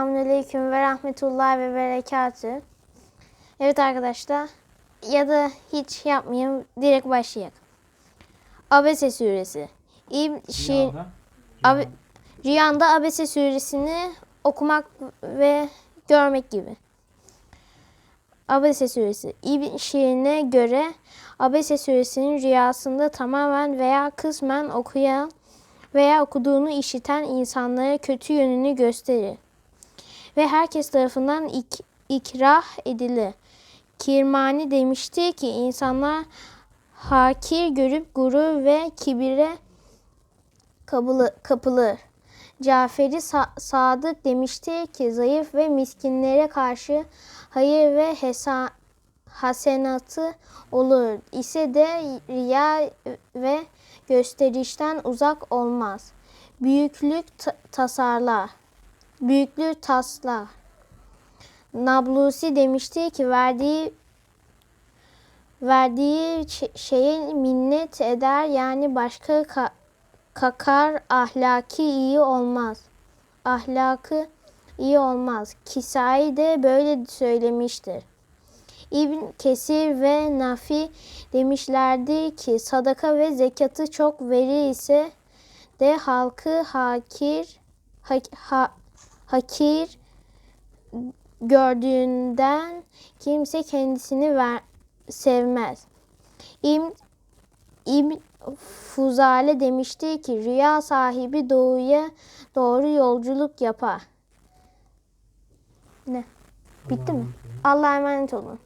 Selamünaleyküm ve rahmetullah ve berekatü. Evet arkadaşlar ya da hiç yapmayayım direkt başlayalım. Abese suresi. İbn Şir rüyanda Abese suresini okumak ve görmek gibi. Abese suresi. İbn Şirin'e göre Abese suresinin rüyasında tamamen veya kısmen okuyan veya okuduğunu işiten insanlara kötü yönünü gösterir. Ve herkes tarafından ik- ikrah edilir. Kirmani demişti ki insanlar hakir görüp gurur ve kibire kapılı, kapılır. Caferi Sa- Sadık demişti ki zayıf ve miskinlere karşı hayır ve hesa- hasenatı olur ise de riya ve gösterişten uzak olmaz. Büyüklük ta- tasarlar. Büyüklüğü taslar. Nablusi demişti ki verdiği verdiği şeye minnet eder yani başka ka- kakar ahlaki iyi olmaz. Ahlakı iyi olmaz. Kisai de böyle söylemiştir. İbn Kesir ve Nafi demişlerdi ki sadaka ve zekatı çok verir ise de halkı hakir ha- ha- hakir gördüğünden kimse kendisini ver, sevmez. İbn İbn Fuzale demişti ki rüya sahibi doğuya doğru yolculuk yapar. Ne? Bitti mi? Allah'a emanet olun.